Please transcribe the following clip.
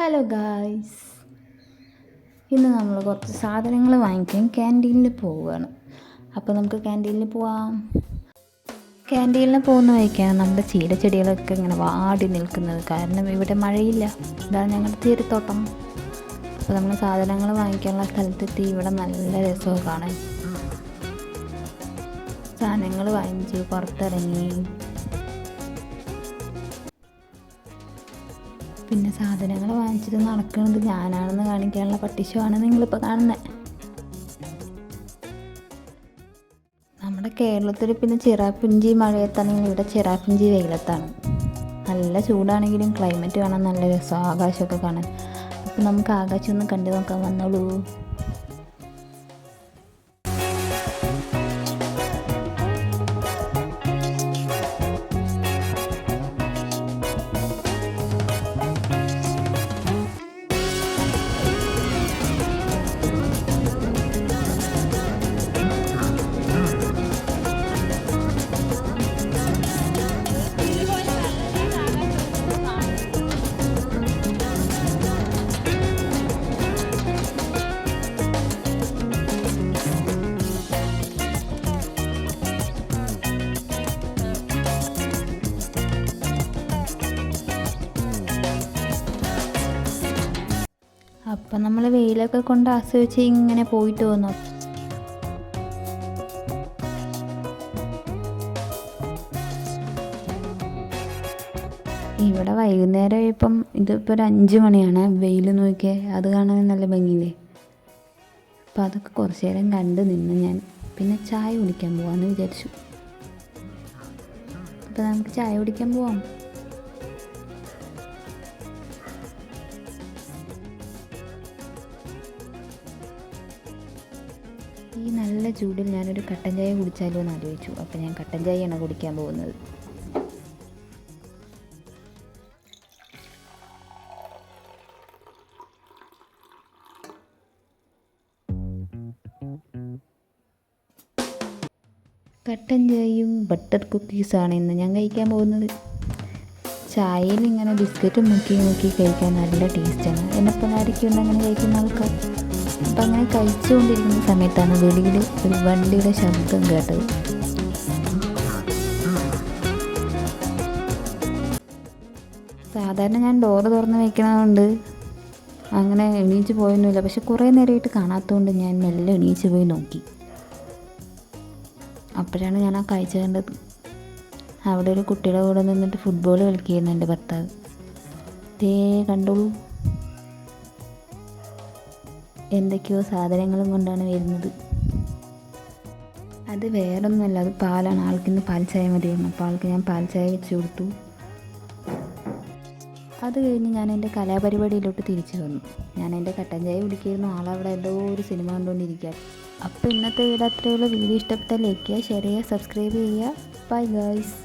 Hello guys ഇന്ന് നമ്മൾ കുറച്ച് സാധനങ്ങൾ വാങ്ങിക്കാൻ ക്യാന്റീനിൽ പോവുകയാണ്. അപ്പോൾ നമുക്ക് ക്യാന്റീനിൽ പോവാം. ക്യാന്റീനിൽ പോകുന്ന വഴിക്കാണ് നമ്മുടെ ചീരച്ചെടികളൊക്കെ ഇങ്ങനെ വാടി നിൽക്കുന്നത്. കാരണം ഇവിടെ മഴയില്ല. ഇതാണ് ഞങ്ങളുടെ തീരത്തോട്ടം അപ്പോൾ നമ്മൾ സാധനങ്ങൾ വാങ്ങിക്കാനുള്ള സ്ഥലത്തെത്തി. ഇവിടെ നല്ല രസമൊക്കെ കാണാൻ സാധനങ്ങൾ വാങ്ങിച്ച് പുറത്തിറങ്ങി. പിന്നെ സാധനങ്ങൾ വാങ്ങിച്ചിട്ട് നടക്കുന്നത് ഞാനാണെന്ന് കാണിക്കാനുള്ള പട്ടിഷമാണ് നിങ്ങളിപ്പോൾ കാണുന്നത് നമ്മുടെ കേരളത്തിൽ പിന്നെ ചിറാപ്പുഞ്ചി മഴയത്താണെങ്കിൽ ഇവിടെ ചിറാപ്പുഞ്ചി വെയിലത്താണ്. നല്ല ചൂടാണെങ്കിലും ക്ലൈമറ്റ് കാണാൻ നല്ല രസം ആകാശമൊക്കെ കാണാൻ. അപ്പോൾ നമുക്ക് ആകാശം ഒന്ന് കണ്ടു നോക്കാൻ വന്നോളൂ. അപ്പം നമ്മൾ വെയിലൊക്കെ കൊണ്ട് ആസ്വദിച്ച് ഇങ്ങനെ പോയിട്ട് വന്നു. ഇവിടെ വൈകുന്നേരം ഇപ്പം ഇതിപ്പോൾ ഒരു അഞ്ച് മണിയാണ്. വെയിൽ നോക്കിയേ അത് കാണാൻ നല്ല ഭംഗിയില്ലേ? അപ്പോൾ അതൊക്കെ കുറച്ച് നേരം കണ്ട് നിന്ന് ഞാൻ. പിന്നെ ചായ കുടിക്കാൻ പോവാന്ന് വിചാരിച്ചു. അപ്പോൾ നമുക്ക് ചായ കുടിക്കാൻ പോവാം. ഈ നല്ല ചൂടിൽ ഞാനൊരു കട്ടൻ ചായ കുടിച്ചാലോ എന്ന് ആലോചിച്ചു. അപ്പോൾ ഞാൻ കട്ടൻ ചായയാണ് കുടിക്കാൻ പോകുന്നത്. കട്ടൻ ചായയും ബട്ടർ കുക്കീസാണ് ഇന്ന് ഞാൻ കഴിക്കാൻ പോകുന്നത്. ചായയിൽ ഇങ്ങനെ ബിസ്ക്കറ്റ് മുക്കി മുക്കി കഴിക്കാൻ നല്ല ടേസ്റ്റാണ് എന്നെപ്പോൾ ആയിരിക്കും അങ്ങനെ കഴിക്കുന്ന ആൾക്കാർ. അപ്പം അങ്ങനെ കഴിച്ചുകൊണ്ടിരിക്കുന്ന സമയത്താണ് വെളിയിൽ ഒരു വണ്ടിയുടെ ശബ്ദം കേട്ടത്. സാധാരണ ഞാൻ ഡോറ് തുറന്ന് വെക്കണതുകൊണ്ട് അങ്ങനെ എണീച്ച് പോയൊന്നുമില്ല. പക്ഷെ കുറേ നേരമായിട്ട് കാണാത്തതുകൊണ്ട് ഞാൻ മെല്ലെ എണീച്ച് പോയി നോക്കി. അപ്പോഴാണ് ഞാൻ ആ കാഴ്ച കണ്ടത്. അവിടെ ഒരു കുട്ടിയുടെ കൂടെ നിന്നിട്ട് ഫുട്ബോൾ കളിക്കുകയായിരുന്നു എന്റെ ഭർത്താവ്. ദേ കണ്ടോളൂ. എന്തൊക്കെയോ സാധനങ്ങളും കൊണ്ടാണ് വരുന്നത്. അത് വേറൊന്നുമല്ല അത് പാലാണ്. ആൾക്കിന്ന് പാൽ ചായ മതിയായിരുന്നു. അപ്പോൾ ആൾക്ക് ഞാൻ പാൽ ചായ വെച്ച് കൊടുത്തു. അത് കഴിഞ്ഞ് ഞാൻ എന്റെ കലാപരിപാടിയിലോട്ട് തിരിച്ചു വന്നു. ഞാൻ എന്റെ കട്ടൻ ചായ കുടിക്കായിരുന്നു. ആളവിടെ എന്തോ ഒരു സിനിമ കണ്ടുകൊണ്ടിരിക്കുക അപ്പോൾ ഇന്നത്തെ വീട് അത്രയുള്ള വീഡിയോ ഇഷ്ടപ്പെട്ടാൽ ലൈക്ക് ചെയ്യുക ഷെയർ ചെയ്യുക സബ്സ്ക്രൈബ് ചെയ്യുക. By girls